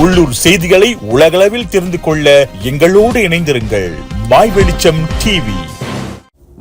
உள்ளூர் செய்திகளை உலகளவில் தெரிந்து கொள்ள எங்களோடு இணைந்திருங்கள். மாய் வெளிச்சம் டிவி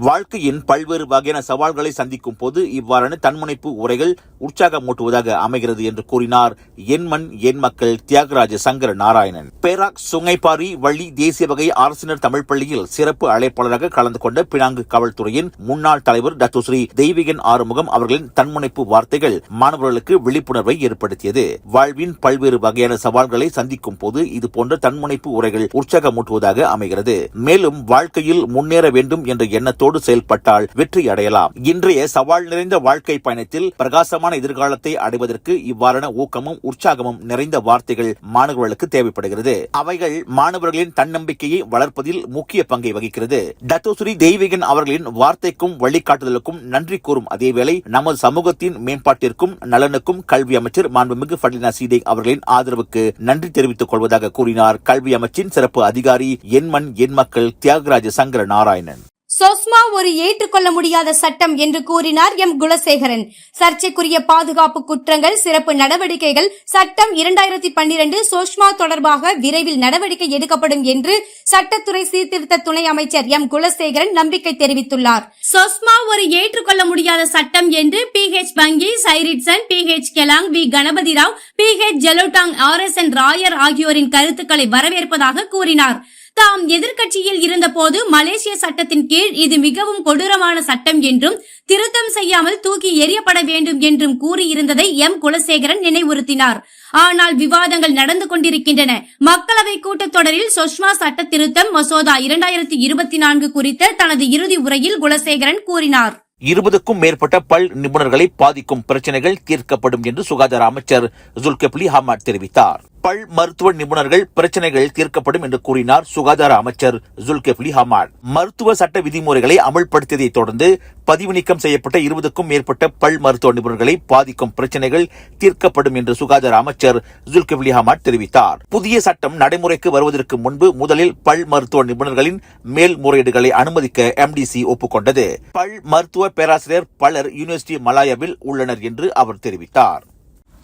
வாழ்க்கையின் பல்வேறு வகையான சவால்களை சந்திக்கும் போது இவ்வாறான தன்முனைப்பு உரைகள் உற்சாகமூட்டுவதாக அமைகிறது என்று கூறினார் எண்மண் என் மக்கள் Thiyagaraja Sankara Narayanan. Perak Sungai Pari Valli தேசிய வகை அரசினர் தமிழ் பள்ளியில் சிறப்பு அழைப்பாளராக கலந்து கொண்ட பினாங்கு காவல்துறையின் முன்னாள் தலைவர் டாக்டர் ஸ்ரீ தெய்வீகன் ஆறுமுகம் அவர்களின் தன்முனைப்பு வார்த்தைகள் மாணவர்களுக்கு விழிப்புணர்வை ஏற்படுத்தியது. வாழ்வின் பல்வேறு வகையான சவால்களை சந்திக்கும் போது இது போன்ற தன்முனைப்பு உரைகள் உற்சாகமூட்டுவதாக அமைகிறது. மேலும் வாழ்க்கையில் முன்னேற வேண்டும் என்ற எண்ணத்தோடு செயல்பட்டால் வெற்றி அடையலாம். இன்றைய சவால் நிறைந்த வாழ்க்கை பயணத்தில் பிரகாசமான எதிர்காலத்தை அடைவதற்கு இவ்வாறான ஊக்கமும் உற்சாகமும் நிறைந்த வார்த்தைகள் மாணவர்களுக்கு தேவைப்படுகிறது. அவைகள் மாணவர்களின் தன்னம்பிக்கையை வளர்ப்பதில் முக்கிய பங்கை வகிக்கிறது. டத்தோஸ்ரீ தெய்வீகன் அவர்களின் வார்த்தைக்கும் வழிகாட்டுதலுக்கும் நன்றி கூறும் அதேவேளை நமது சமூகத்தின் மேம்பாட்டிற்கும் நலனுக்கும் கல்வி அமைச்சர் மாண்புமிகு ஃபட்லினா சீதே அவர்களின் ஆதரவுக்கு நன்றி தெரிவித்துக் கொள்வதாக கூறினார். கல்வி அமைச்சின் சிறப்பு அதிகாரி எண்மண் எண் மக்கள் தியாகராஜ சங்கர நாராயணன் சொஸ்மா ஒரு ஏற்றுக்கொள்ள முடியாத சட்டம் என்று கூறினார் எம். குலசேகரன். சர்ச்சைக்குரிய பாதுகாப்பு குற்றங்கள் சிறப்பு நடவடிக்கைகள் சட்டம் இரண்டாயிரத்தி பன்னிரண்டு சோஷ்மா தொடர்பாக விரைவில் நடவடிக்கை எடுக்கப்படும் என்று சட்டத்துறை சீர்திருத்த துணை அமைச்சர் எம். குலசேகரன் நம்பிக்கை தெரிவித்துள்ளார். சொஸ்மா ஒரு ஏற்றுக்கொள்ள முடியாத சட்டம் என்று பி ஹெச் வங்கி Syahredzan P H Klang V. Ganapathi Rao P H Jelutong R. S. N. Rayer ஆகியோரின் கருத்துக்களை வரவேற்பதாக கூறினார். தாம் எதிர்கட்சியில் இருந்தபோது மலேசிய சட்டத்தின் கீழ் இது மிகவும் கொடூரமான சட்டம் என்றும் திருத்தம் செய்யாமல் தூக்கி எறியப்பட வேண்டும் என்றும் கூறியிருந்ததை எம். குலசேகரன் நினைவுறுத்தினார். ஆனால் விவாதங்கள் நடந்து கொண்டிருக்கின்றன. மக்களவை கூட்டத்தொடரில் சுஷ்மா சட்ட திருத்தம் மசோதா இரண்டாயிரத்தி இருபத்தி நான்கு குறித்த தனது இறுதி உரையில் குலசேகரன் கூறினார். இருபதுக்கும் மேற்பட்ட பல் நிபுணர்களை பாதிக்கும் பிரச்சனைகள் தீர்க்கப்படும் என்று சுகாதார அமைச்சர் ஜுல்கெப்லி ஹமாட் தெரிவித்தார். பல் மருத்துவ நிபுணர்கள் பிரச்சனைகள் தீர்க்கப்படும் என்று கூறினார் சுகாதார அமைச்சர் ஜுல்கெப்லி ஹமான். மருத்துவ சட்ட விதிமுறைகளை அமல்படுத்தியதை தொடர்ந்து பதிவு நீக்கம் செய்யப்பட்ட இருபதுக்கும் மேற்பட்ட பல் மருத்துவ நிபுணர்களை பாதிக்கும் பிரச்சனைகள் தீர்க்கப்படும் என்று சுகாதார அமைச்சர் ஜுல்கெப்லி ஹமான் தெரிவித்தார். புதிய சட்டம் நடைமுறைக்கு வருவதற்கு முன்பு முதலில் பல் மருத்துவ நிபுணர்களின் மேல்முறையீடுகளை அனுமதிக்க எம்டிசி ஒப்புக்கொண்டது. பல் மருத்துவ பேராசிரியர் பலர் யூனிவர்சிட்டி மலாயாவில் உள்ளனர் என்று அவர் தெரிவித்தார்.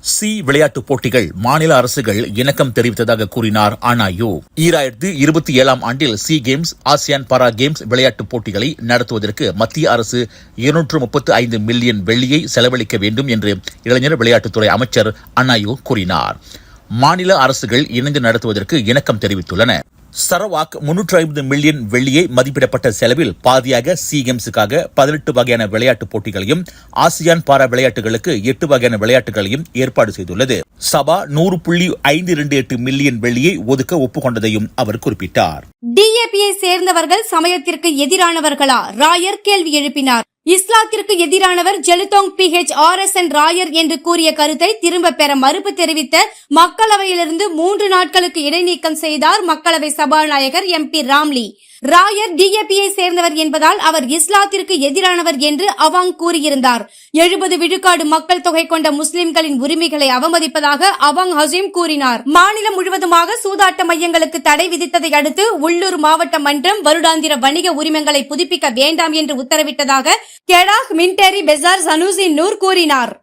சி விளையாட்டுப் போட்டிகள் மாநில அரசுகள் இணக்கம் தெரிவித்ததாக கூறினார் அனாயு. ஈராயிரத்து இருபத்தி ஏழாம் ஆண்டில் SEA games ASEAN para games விளையாட்டுப் போட்டிகளை நடத்துவதற்கு மத்திய அரசு இருநூற்று முப்பத்து ஐந்து மில்லியன் வெள்ளியை செலவழிக்க வேண்டும் என்று இளைஞர் விளையாட்டுத்துறை அமைச்சர் அனாயு கூறினார். மாநில அரசுகள் இணைந்து நடத்துவதற்கு இணக்கம் தெரிவித்துள்ளன. சரவாக் முன்னூற்று ஐம்பது மில்லியன் வெள்ளியை மதிப்பிடப்பட்ட செலவில் பாதியாக சி கேம்ஸுக்காக பதினெட்டு வகையான விளையாட்டுப் போட்டிகளையும் ஆசியான் பாரா விளையாட்டுகளுக்கு எட்டு வகையான விளையாட்டுகளையும் ஏற்பாடு செய்துள்ளது. சபா நூறு புள்ளி ஐந்து இரண்டு எட்டு மில்லியன் வெள்ளியை ஒதுக்க ஒப்புக்கொண்டதையும் அவர் குறிப்பிட்டார். டிஏபியை சேர்ந்தவர்கள் சமயத்திற்கு எதிரானவர்களா? ராயர் கேள்வி எழுப்பினார். இஸ்லாத்திற்கு எதிரானவர் Jelutong P H R S N Rayer என்று கூறிய கருத்தை திரும்ப பெற மறுப்பு தெரிவித்த மக்களவையிலிருந்து மூன்று நாட்களுக்கு இடைநீக்கம் செய்தார் மக்களவை சபாநாயகர் எம் பி ராம்லி. ராயர் டிஏபியை சேர்ந்தவர் என்பதால் அவர் இஸ்லாத்திற்கு எதிரானவர் என்று அவாங் கூறியிருந்தார். எழுபது விழுக்காடு மக்கள் தொகை கொண்ட முஸ்லிம்களின் உரிமைகளை அவமதிப்பதாக அவாங் ஹசீம் கூறினார். மாநிலம் முழுவதுமாக சூதாட்ட மையங்களுக்கு தடை விதித்ததை அடுத்து உள்ளூர் மாவட்ட மன்றம் வருடாந்திர வணிக உரிமங்களை புதுப்பிக்க வேண்டாம் என்று உத்தரவிட்டதாக கெடாக் மின்டேரி பெசார் சனூசி நூர் கூறினார்.